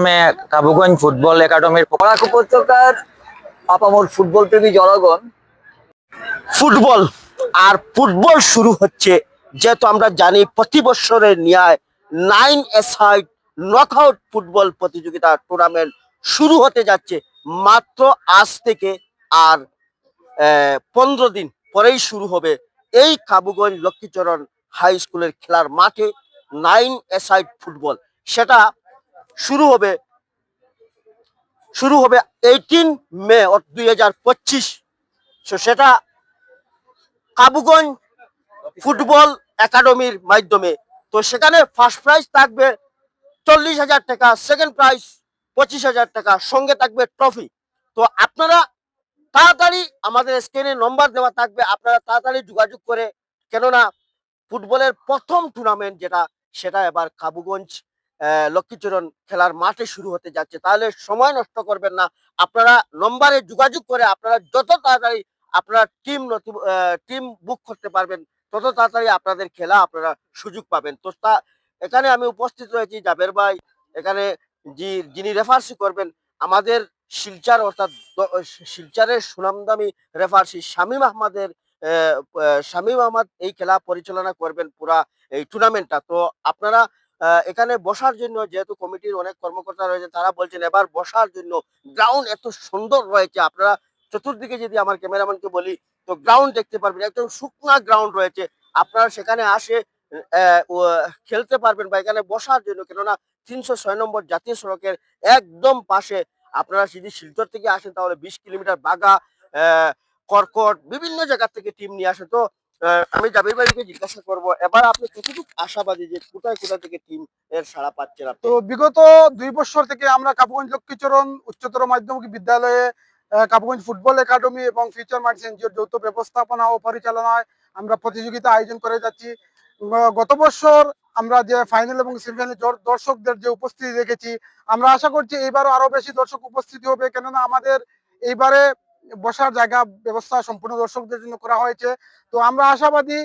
প্রথমে কাবুগঞ্জ ফুটবল একাডেমির পরাক উপত্যকার আপামর ফুটবল প্রেমী জনগণ। ফুটবল। আর ফুটবল শুরু হচ্ছে, যেহেতু আমরা জানি প্রতি বছরের ন্যায় nine a side knockout football প্রতিযোগিতা টুর্নামেন্ট শুরু হতে যাচ্ছে মাত্র আজ থেকে আর পনেরো দিন পরেই শুরু হবে এই কাবুগঞ্জ লক্ষ্মীচরণ হাই স্কুলের খেলার মাঠে নাইন এসাইড ফুটবল। সেটা শুরু হবে শুরু হবে এইটিন মে দুই হাজার পঁচিশ। সেটা কাবুগঞ্জ ফুটবল একাডেমির মাধ্যমে। তো সেখানে ফার্স্ট প্রাইজ থাকবে চল্লিশ হাজার টাকা সেকেন্ড প্রাইজ পঁচিশ হাজার টাকা, সঙ্গে থাকবে ট্রফি তো আপনারা তাড়াতাড়ি আমাদের স্ক্রিনে নম্বর দেওয়া থাকবে, আপনারা তাড়াতাড়ি যোগাযোগ করে, কেননা ফুটবলের প্রথম টুর্নামেন্ট যেটা, সেটা এবার কাবুগঞ্জ লক্ষ্মীচরণ খেলার মাঠে শুরু হতে যাচ্ছে। তাহলে সময় নষ্ট করবেন না। আপনারা নম্বরে যোগাযোগ করে আপনারা যত তাড়াতাড়ি আপনারা টিম টিম বুক করতে পারবেন তত তাড়াতাড়ি আপনাদের খেলা আপনারা সুযোগ পাবেন। তো তা এখানে আমি উপস্থিত রয়েছি জাবের ভাই। এখানে যিনি রেফার্সি করবেন আমাদের শিলচার অর্থাৎ শিলচারের সুনামদামি রেফার্সি শামীম আহমদের আহ, আহ, শামীম আহমদ এই খেলা পরিচালনা করবেন পুরা এই টুর্নামেন্টটা তো আপনারা এখানে বসার জন্য যেহেতু কমিটির অনেক কর্মকর্তা রয়েছে, তারা বলছেন এবার বসার জন্য গ্রাউন্ড এত সুন্দর রয়েছে। আপনারা চতুর্দিকে যদি আমার ক্যামেরাম্যানকে বলি, তো গ্রাউন্ড দেখতে পারবেন, একদম শুকনা গ্রাউন্ড রয়েছে। আপনারা সেখানে আসে খেলতে পারবেন বা এখানে বসার জন্য, কেননা তিনশো ছয় নম্বর জাতীয় সড়কের একদম পাশে আপনারা যদি শিলচর থেকে আসেন, তাহলে বিশ কিলোমিটার বাগা কর্কট, বিভিন্ন জায়গা থেকে টিম নিয়ে আসে তো আমি জাবির ভাইকে জিজ্ঞাসা করব, এবার আপনি কতটুকু আশাবাদী যে কোথায় কোথায় থেকে টিম এর সাড়া পাচ্ছেন তো বিগত দুই বছর থেকে আমরা কাপুগঞ্জ লক্ষ্মীচরণ উচ্চতর মাধ্যমিক বিদ্যালয়ে কাপুগঞ্জ ফুটবল একাডেমি এবং ফিউচার মাইন্ডস এনজিওর যৌথ ব্যবস্থাপনা ও পরিচালনায় আমরা প্রতিযোগিতা আয়োজন করে যাচ্ছি। গত বছর আমরা যে ফাইনাল এবং সেমিফাইনাল দর্শকদের যে উপস্থিতি দেখেছি, আমরা আশা করছি এইবারও আরও বেশি দর্শক উপস্থিতি হবে। কেননা আমাদের এইবারে বসার জায়গা, ব্যবস্থা সম্পূর্ণ দর্শকদের জন্য করা হয়েছে। তো আমরা আশাবাদী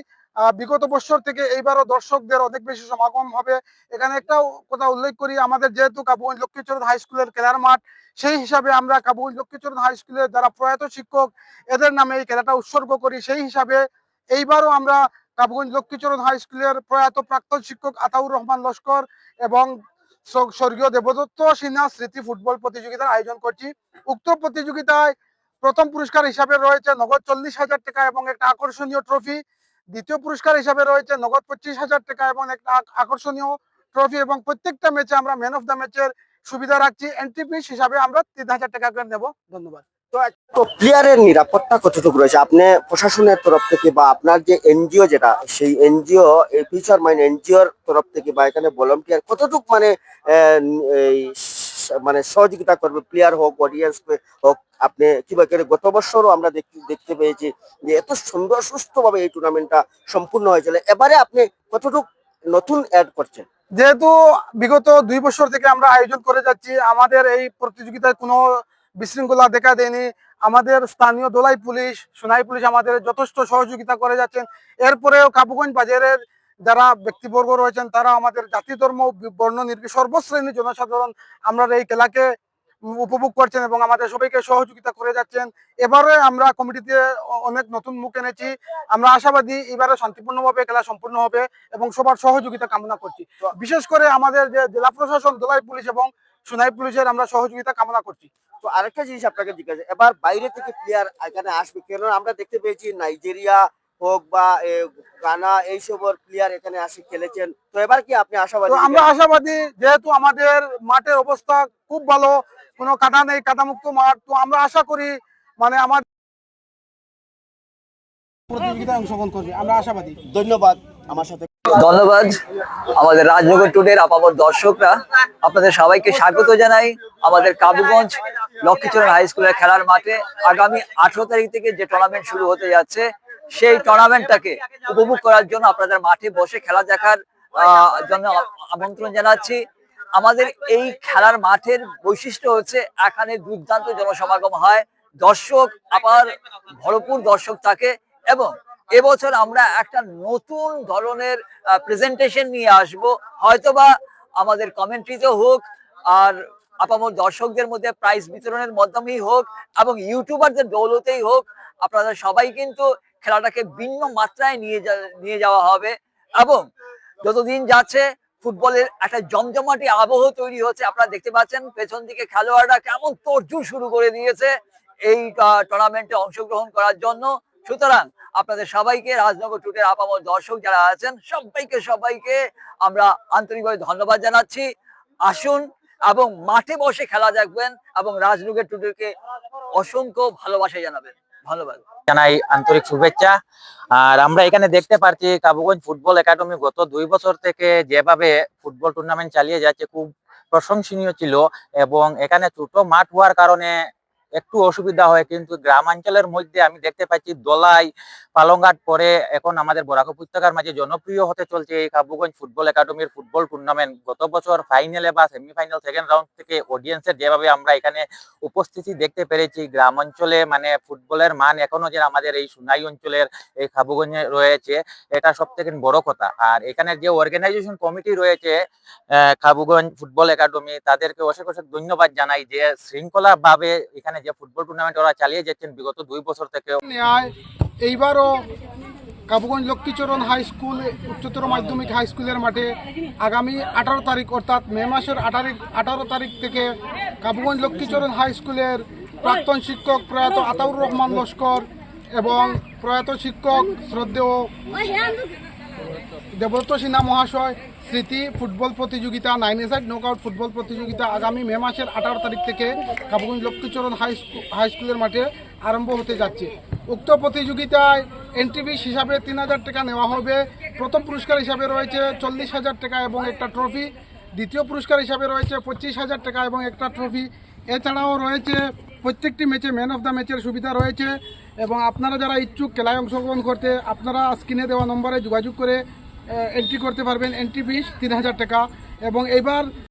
বিগত বছর থেকে এইবারও দর্শকদের অনেক বেশি সমাগম হবে। এখানে একটা কথা উল্লেখ করি, আমাদের যেহেতু কাবুগঞ্জ লক্ষ্মীচরণ হাই স্কুলের খেলার মাঠ, সেই হিসাবে আমরা কাবুগঞ্জ লক্ষ্মীচরণ হাই স্কুলের যারা প্রয়াত শিক্ষক, এদের নামে এই খেলাটা উৎসর্গ করি। সেই হিসাবে এইবারও আমরা কাবুগঞ্জ লক্ষ্মীচরণ হাই স্কুলের প্রয়াত প্রাক্তন শিক্ষক আতাউর রহমান লস্কর এবং স্বর্গীয় দেবদত্ত সিনহা স্মৃতি ফুটবল প্রতিযোগিতার আয়োজন করছি। উক্ত প্রতিযোগিতায় প্রথম পুরস্কার হিসাবে রয়েছে নগদ চল্লিশ হাজার টাকা এবং একটা আকর্ষণীয় ট্রফি দ্বিতীয় পুরস্কার হিসাবে রয়েছে নগদ পঁচিশ হাজার টাকা এবং একটা আকর্ষণীয় ট্রফি এবং প্রত্যেকটা ম্যাচে আমরা ম্যান অফ দ্য ম্যাচের সুবিধা রাখছি। এন্ট্রি ফিস হিসাবে আমরা তিন হাজার টাকা করে নেব। ধন্যবাদ। তো প্লেয়ারের নিরাপত্তা কতটুকু রয়েছে? আপনি প্রশাসনের তরফ থেকে বা আপনার যে এনজিও যেটা, সেই এনজিও ফিউচার মাইন্ড এনজিওর তরফ থেকে বা এখানে ভলান্টিয়ার কতটুকু মানে মানে সহযোগিতা করবে প্লেয়ার হোক অডিয়েন্স হোক, আপনি কিবা করে গত বছরও আমরা দেখতে পেয়েছি যে এত সুন্দর, সুস্থভাবে এই টুর্নামেন্টটা সম্পূর্ণ হয়েছিল। এবারে আপনি কতটুকু নতুন অ্যাড করছেন? যেহেতু বিগত দুই বছর থেকে আমরা আয়োজন করে যাচ্ছি, আমাদের এই প্রতিযোগিতায় কোনো বিশৃঙ্খলা দেখা দেয়নি। আমাদের স্থানীয় দোলাই পুলিশ, সোনাই পুলিশ আমাদের যথেষ্ট সহযোগিতা করে যাচ্ছেন। এরপরেও কাবুগঞ্জ বাজারের যারা ব্যক্তিবর্গ রয়েছেন, তারা আমাদের জাতি, ধর্ম, বর্ণ নির্বিশ সর্বশ্রেণীর জনসাধারণ আমরা এই খেলাকে উপভোগ করছেন এবং আমাদের সবাইকে সহযোগিতা করে যাচ্ছেন। এবারে আমরা কমিটিতে অনেক নতুন মুখ এনেছি। আমরা আশাবাদী এবারে শান্তিপূর্ণভাবে খেলা সম্পূর্ণ হবে এবং সবার সহযোগিতা কামনা করছি। বিশেষ করে আমাদের যে জেলা প্রশাসন, দোলাই পুলিশ এবং সোনাই পুলিশের আমরা সহযোগিতা কামনা করছি। তো আরেকটা জিনিস আপনাকে জিজ্ঞাসা এবার বাইরে থেকে প্লেয়ার এখানে আসবে। কেন আমরা দেখতে পেয়েছি নাইজেরিয়া হোক বা গানা এইসবের প্লেয়ার এখানে আসে খেলেছেন। তো এবার কি আপনি আশাবাদী আমরা আশাবাদী যেহেতু আমাদের মাঠের অবস্থা খুব ভালো কোনো কাদা নেই কাদামুক্ত মাঠ তো আমরা আশা করি মানে আমাদের প্রতিযোগিতায় অংশগ্রহণ করবে। আমরা আশাবাদী। ধন্যবাদ আমার সাথে। ধন্যবাদ আমাদের রাজনগর টুডের আপামর দর্শকরা। আপনাদের সবাইকে স্বাগত জানাই আমাদের কাবুগঞ্জ লক্ষ্মীচরণ হাই স্কুলের খেলার মাঠে। আগামী আঠারো তারিখ থেকে যে টুর্নামেন্ট শুরু হতে যাচ্ছে সেই টুর্নামেন্টটাকে উপভোগ করার জন্য আপনাদের মাঠে বসে খেলা দেখার জন্য আমন্ত্রণ জানাচ্ছি। আমাদের এই খেলার মাঠের বৈশিষ্ট্য হচ্ছে এখানে দুর্দান্ত জনসমাগম হয়। দর্শক আবার ভরপুর দর্শক থাকে এবং এবছর আমরা একটা নতুন ধরনের প্রেজেন্টেশন নিয়ে আসব। হয়তোবা আমাদের কমেন্ট্রিতে হোক আর আপামর দর্শকদের মধ্যে প্রাইজ বিতরণের মাধ্যমেই হোক এবং ইউটিউবারদের দৌলতেই হোক আপনারা সবাই কিন্তু খেলাটাকে ভিন্ন মাত্রায় নিয়ে নিয়ে যাওয়া হবে এবং যতদিন যাচ্ছে ফুটবলের একটা জমজমাটি আবহ তৈরি হচ্ছে, আপনারা দেখতে পাচ্ছেন পেছন দিকে খেলোয়াড়রা কেমন তোড়জোড় শুরু করে দিয়েছে এই টুর্নামেন্টে অংশগ্রহণ করার জন্য। সুতরাং আপনাদের সবাইকে, রাজনগর টুটের আপামর দর্শক যারা আছেন, সবাইকে সবাইকে আমরা আন্তরিকভাবে ধন্যবাদ জানাচ্ছি। আসুন এবং মাঠে বসে খেলা দেখবেন এবং রাজনগর টুটেরকে অসংখ্য ভালোবাসা জানাবেন। জানাই আন্তরিক শুভেচ্ছা। আর আমরা এখানে দেখতে পাচ্ছি কাবুগঞ্জ ফুটবল একাডেমি গত দুই বছর থেকে যেভাবে ফুটবল টুর্নামেন্ট চালিয়ে যাচ্ছে, খুব প্রশংসনীয় ছিল। এবং এখানে ছোট মাঠ হওয়ার কারণে একটু অসুবিধা হয়, কিন্তু গ্রামাঞ্চলের মধ্যে আমি দেখতে পাচ্ছি দোলাই পালংঘাট পরে এখন আমাদের বরাক উপত্যকার মাঝে জনপ্রিয় হতে চলছে এই কাবুগঞ্জ ফুটবল একাডেমির ফুটবল টুর্নামেন্ট গত বছর ফাইনালে বা সেমিফাইনাল সেকেন্ড রাউন্ড থেকে অডিয়েন্সের যেভাবে আমরা এখানে উপস্থিতি দেখতে পেরেছি গ্রাম অঞ্চলে মানে ফুটবলের মান এখনও যে আমাদের এই সুনাই অঞ্চলের এই খাবুগঞ্জে রয়েছে, এটা সব থেকে বড় কথা। আর এখানে যে অর্গানাইজেশন কমিটি রয়েছে খাবুগঞ্জ ফুটবল একাডেমি, তাদেরকে অশেষ অশেষ ধন্যবাদ জানাই যে শৃঙ্খলা ভাবে এখানে যে ফুটবল টুর্নামেন্ট ওরা চালিয়ে যাচ্ছেন। বিগত দুই বছর থেকে এইবারও কাবুগঞ্জ লক্ষ্মীচরণ হাই স্কুল, উচ্চতর মাধ্যমিক হাই স্কুলের মাঠে আগামী আঠারো তারিখ অর্থাৎ মে মাসের আঠারো তারিখ থেকে কাবুগঞ্জ লক্ষ্মীচরণ হাই স্কুলের প্রাক্তন শিক্ষক প্রয়াত আতাউর রহমান লস্কর এবং প্রয়াত শিক্ষক শ্রদ্ধেয় দেবব্রত সিনহা মহাশয় স্মৃতি ফুটবল প্রতিযোগিতা নাইন এসাইড নকআউট ফুটবল প্রতিযোগিতা আগামী মে মাসের আঠারো তারিখ থেকে Kabuganj Lakshmicharan high school high স্কুলের মাঠে আরম্ভ হতে যাচ্ছে। উক্ত প্রতিযোগিতায় এন্ট্রি ফিস হিসাবে তিন হাজার টাকা নেওয়া হবে। প্রথম পুরস্কার হিসাবে রয়েছে চল্লিশ হাজার টাকা এবং একটা ট্রফি দ্বিতীয় পুরস্কার হিসাবে রয়েছে পঁচিশ হাজার টাকা এবং একটা ট্রফি এছাড়াও রয়েছে প্রত্যেকটি ম্যাচে ম্যান অফ দ্য ম্যাচের সুবিধা রয়েছে। এবং আপনারা যারা ইচ্ছুক, খেলায় অংশগ্রহণ করতে, আপনারা স্ক্রিনে দেওয়া নম্বরে যোগাযোগ করে এন্ট্রি করতে পারবেন এন্ট্রি ফিস তিন হাজার টাকা। এবং এবার